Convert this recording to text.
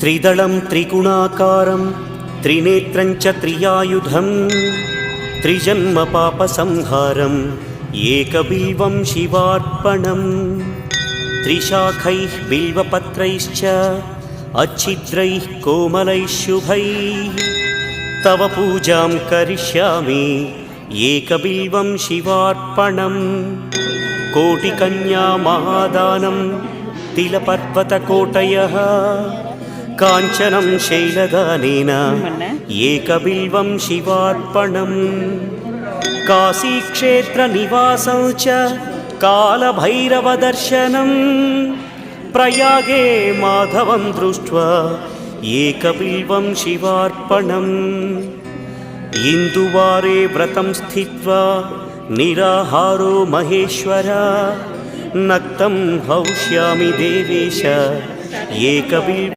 त्रिदलं त्रिगुणाकारं त्रिनेत्रं च त्रियायुधं त्रिजन्मपापसंहारम् एकबिल्वं शिवार्पणम् त्रिशाखैः बिल्वपत्रैश्च अच्छिद्रैः कोमलैः शुभैः तव पूजां करिष्यामि एकबिल्वं शिवार्पणम् कोटिकन्या महादानं तिलपर्वतकोटयः కాంచనం శైలదానేన ఏకబిల్వం శివార్పణం. కాశీక్షేత్రనివాసం చ కాలభైరవదర్శనం ప్రయాగే మాధవం దృష్ట్వా ఏకబిల్వం శివార్పణం. ఇందువారే వ్రతం స్థిత్వా నిరాహారో మహేశ్వర. నక్తం హౌష్యామి దేవేశ. ఏకబిల్